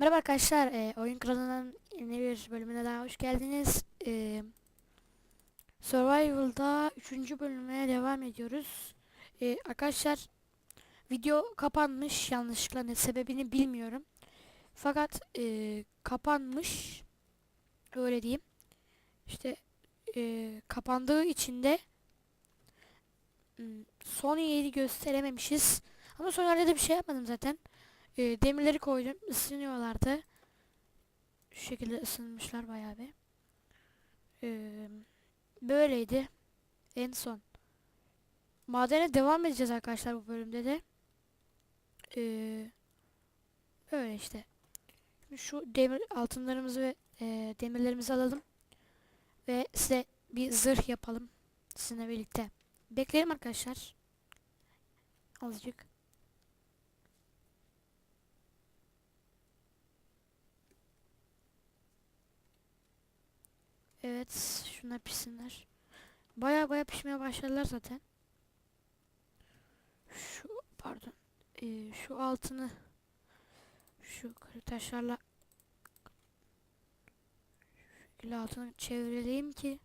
Merhaba arkadaşlar, e, Oyun Kralı'nın yeni bir bölümüne daha hoş geldiniz. E, Survival'da 3. bölüme devam ediyoruz. E, arkadaşlar, video kapanmış yanlışlıkla ne sebebini bilmiyorum. Fakat e, kapanmış, öyle diyeyim. İşte e, kapandığı için de hmm, son yeri gösterememişiz. Ama son yerde de bir şey yapmadım zaten. E, demirleri koydum. ısınıyorlardı. Şu şekilde ısınmışlar bayağı bir. E, böyleydi. En son. Madene devam edeceğiz arkadaşlar bu bölümde de. E, böyle işte. Şimdi şu demir altınlarımızı ve e, demirlerimizi alalım. Ve size bir zırh yapalım. Sizinle birlikte. Bekleyelim arkadaşlar. Azıcık. Evet, şunlar pişsinler. Baya baya pişmeye başladılar zaten. Şu pardon. Ee, şu altını şu kırık taşlarla şekilde altını çevireyim ki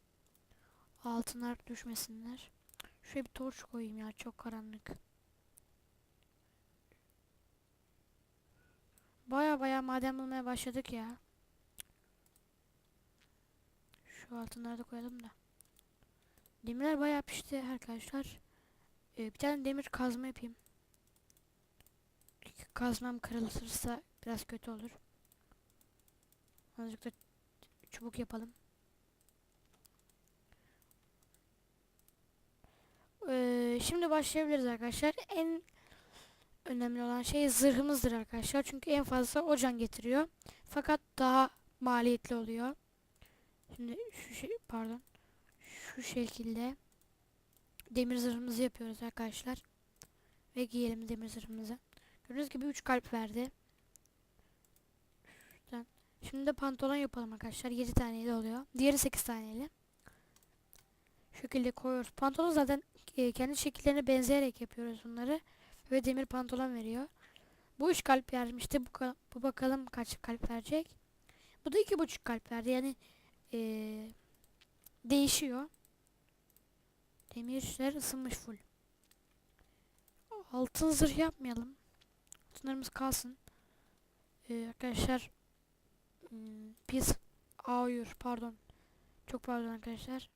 altınlar düşmesinler. Şuraya bir torç koyayım ya çok karanlık. Baya baya maden bulmaya başladık ya. Şu altınları da koyalım da. Demirler bayağı pişti arkadaşlar. Ee, bir tane demir kazma yapayım. Çünkü Kazmam kırılırsa biraz kötü olur. Azıcık da çubuk yapalım. Ee, şimdi başlayabiliriz arkadaşlar. En önemli olan şey zırhımızdır arkadaşlar. Çünkü en fazla o getiriyor. Fakat daha maliyetli oluyor. Şimdi şu şey pardon. Şu şekilde demir zırhımızı yapıyoruz arkadaşlar. Ve giyelim demir zırhımızı. Gördüğünüz gibi 3 kalp verdi. Şuradan. Şimdi de pantolon yapalım arkadaşlar. 7 taneli oluyor. Diğeri 8 taneli. Şu şekilde koyuyoruz. Pantolon zaten e, kendi şekillerine benzeyerek yapıyoruz bunları. Ve demir pantolon veriyor. Bu 3 kalp vermişti. Bu, bu bakalım kaç kalp verecek. Bu da 2,5 kalp verdi. Yani ee, değişiyor. Demirler ısınmış full. Altın zırh yapmayalım. Altınlarımız kalsın. Ee, arkadaşlar hmm, biz ağıyor pardon. Çok pardon arkadaşlar.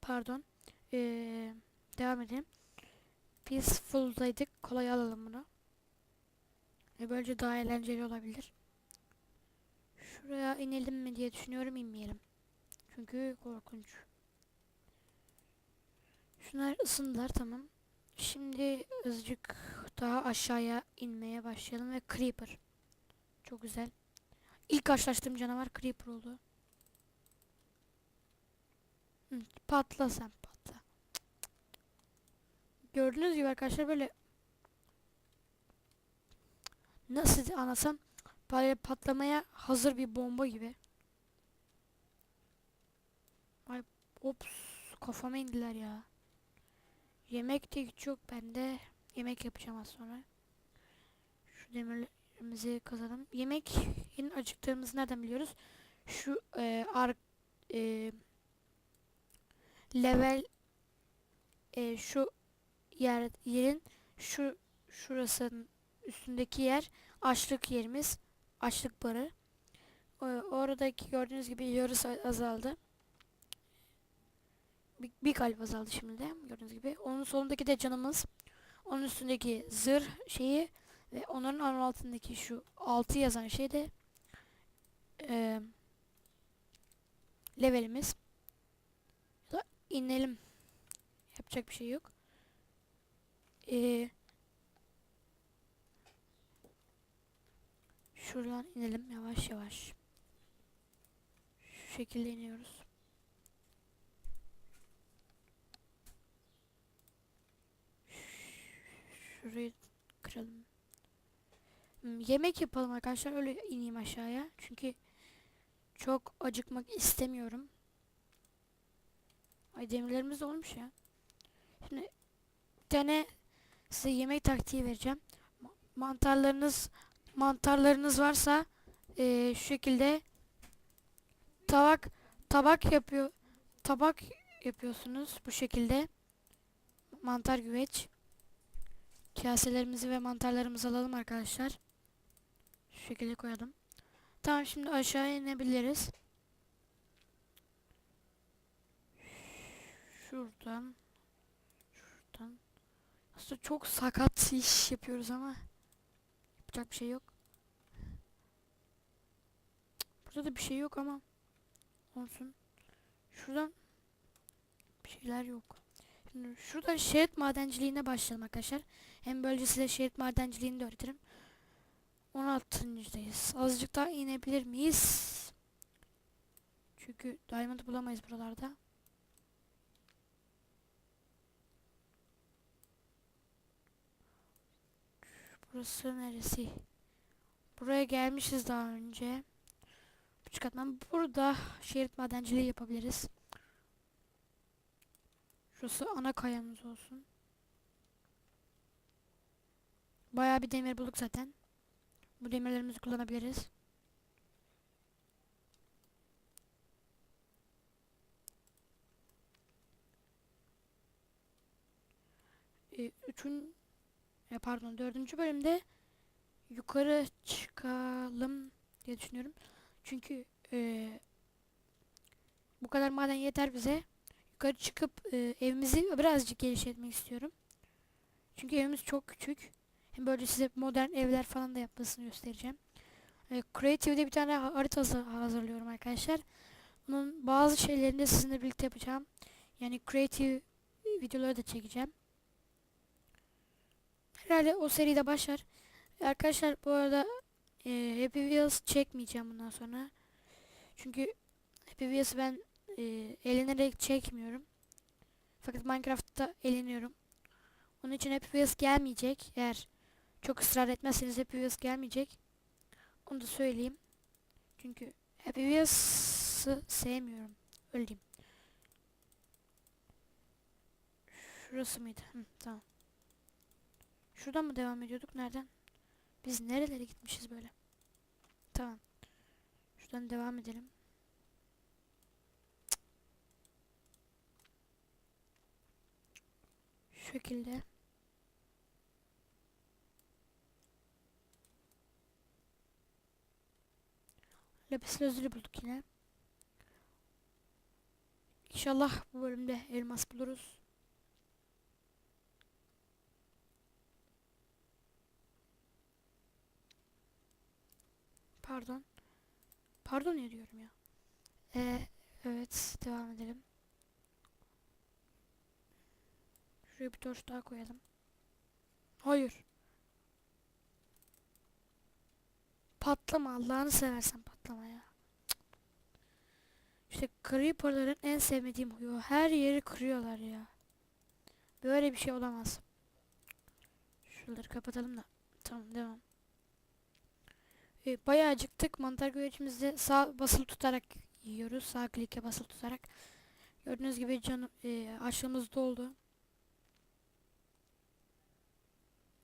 Pardon. Ee, devam edelim. Biz fulldaydık. Kolay alalım bunu. Ve böylece daha eğlenceli olabilir. Şuraya inelim mi diye düşünüyorum inmeyelim. Çünkü korkunç. Şunlar ısındılar tamam. Şimdi azıcık daha aşağıya inmeye başlayalım ve Creeper. Çok güzel. İlk karşılaştığım canavar Creeper oldu. Hı, patla sen patla. Gördüğünüz gibi arkadaşlar böyle nasıl anlasam böyle patlamaya hazır bir bomba gibi. Ay ops kafama indiler ya. Yemek de hiç yok bende. Yemek yapacağım az sonra. Şu demirlerimizi kazalım. Yemek yine acıktığımızı nereden biliyoruz? Şu e, ar e, level e, şu yer yerin şu şurasının üstündeki yer açlık yerimiz. Açlık barı. Oradaki gördüğünüz gibi yarısı azaldı. Bir, bir kalp azaldı şimdi de gördüğünüz gibi. Onun solundaki de canımız. Onun üstündeki zırh şeyi ve onların altındaki şu 6 yazan şey de e, levelimiz. Ya da inelim. Yapacak bir şey yok. Eee Şuradan inelim yavaş yavaş. Şu şekilde iniyoruz. Şurayı kıralım. Hmm, Yemek yapalım arkadaşlar. Öyle ineyim aşağıya. Çünkü çok acıkmak istemiyorum. Ay demirlerimiz de olmuş ya. Şimdi bir tane size yemek taktiği vereceğim. Ma- Mantarlarınız mantarlarınız varsa eee, şu şekilde tabak tabak yapıyor tabak yapıyorsunuz bu şekilde. Mantar güveç. Kaselerimizi ve mantarlarımızı alalım arkadaşlar. Şu şekilde koyalım. Tamam şimdi aşağı inebiliriz. Şuradan şuradan. Aslında çok sakat iş yapıyoruz ama yapacak bir şey yok burada da bir şey yok ama olsun şuradan bir şeyler yok Şimdi şurada şerit madenciliğine başlayalım arkadaşlar. Hem böylece size şerit madenciliğini de öğretirim. 16.dayız. Azıcık daha inebilir miyiz? Çünkü diamond bulamayız buralarda. Burası neresi? Buraya gelmişiz daha önce. Bu katman burada şerit madenciliği yapabiliriz. Şurası ana kayamız olsun. Bayağı bir demir bulduk zaten. Bu demirlerimizi kullanabiliriz. Ee, üçün e, pardon dördüncü bölümde yukarı çıkalım diye düşünüyorum. Çünkü e, bu kadar maden yeter bize yukarı çıkıp e, evimizi birazcık geliştirmek istiyorum. Çünkü evimiz çok küçük. Hem böyle size modern evler falan da yapmasını göstereceğim. E, Creative'de bir tane ha- harita hazır- hazırlıyorum arkadaşlar. Bunun bazı şeylerini de sizinle birlikte yapacağım. Yani Creative videoları da çekeceğim. Herhalde o seride başlar. Arkadaşlar bu arada e, Happy Wheels çekmeyeceğim bundan sonra. Çünkü Happy Wheels'ı ben e, eğlenerek çekmiyorum. Fakat Minecraft'ta eğleniyorum. Onun için Happy Wheels gelmeyecek. Eğer çok ısrar etmezseniz Happy Wheels gelmeyecek. Onu da söyleyeyim. Çünkü Happy Wheels'ı sevmiyorum. Öyle diyeyim. Şurası mıydı? Hı, tamam. Şuradan mı devam ediyorduk? Nereden? Biz nerelere gitmişiz böyle? Tamam. Şuradan devam edelim. Şu şekilde. Lapis lazuli bulduk yine. İnşallah bu bölümde elmas buluruz. Pardon. Pardon ne diyorum ya. Ee, evet devam edelim. Şuraya bir torç daha koyalım. Hayır. Patlama Allah'ını seversen patlama ya. İşte creeperların en sevmediğim huyu. Her yeri kırıyorlar ya. Böyle bir şey olamaz. Şuraları kapatalım da. Tamam devam. Ee, bayağı acıktık. Mantar güvecimizde sağ basılı tutarak yiyoruz. Sağ klikle basılı tutarak. Gördüğünüz gibi canım e, açlığımız doldu.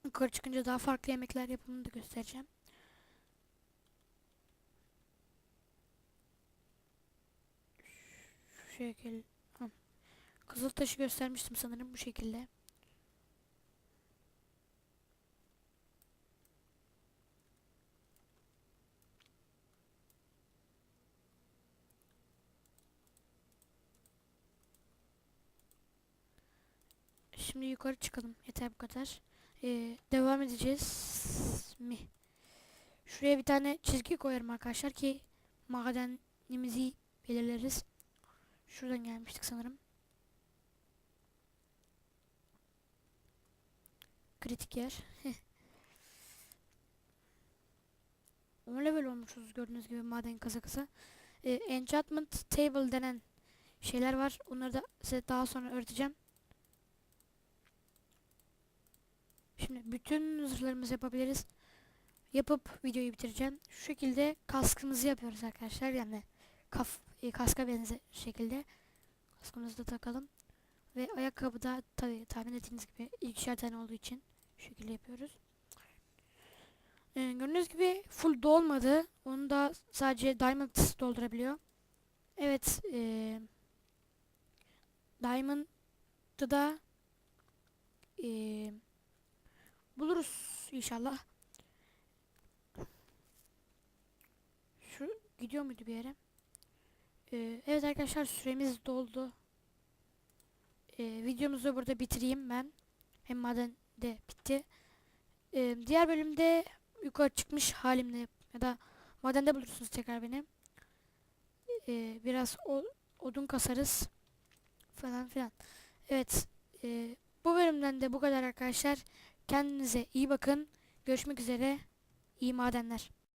Yukarı çıkınca daha farklı yemekler yapımını da göstereceğim. Şu şekil. Kızıl taşı göstermiştim sanırım bu şekilde. Şimdi yukarı çıkalım. Yeter bu kadar. Ee, devam edeceğiz mi? Şuraya bir tane çizgi koyarım arkadaşlar ki madenimizi belirleriz. Şuradan gelmiştik sanırım. Kritik yer. 10 level olmuşuz gördüğünüz gibi maden kasa kasa. Ee, enchantment table denen şeyler var. Onları da size daha sonra öğreteceğim. Şimdi bütün zırhlarımızı yapabiliriz. Yapıp videoyu bitireceğim. Şu şekilde kaskımızı yapıyoruz arkadaşlar. Yani kaf, e, kaska benzer şekilde. Kaskımızı da takalım. Ve ayakkabı da tabi tahmin ettiğiniz gibi ikişer tane olduğu için şekilde yapıyoruz. Ee, gördüğünüz gibi full dolmadı. Onu da sadece diamond doldurabiliyor. Evet. ee, diamond'ı da ee, buluruz inşallah. Şu gidiyor muydu bir yere? Ee, evet arkadaşlar süremiz doldu. Ee, videomuzu burada bitireyim ben. Hem maden de bitti. Ee, diğer bölümde yukarı çıkmış halimle ya da madende bulursunuz tekrar beni. Ee, biraz o, odun kasarız falan filan. Evet. ee, bu bölümden de bu kadar arkadaşlar. Kendinize iyi bakın. Görüşmek üzere. İyi madenler.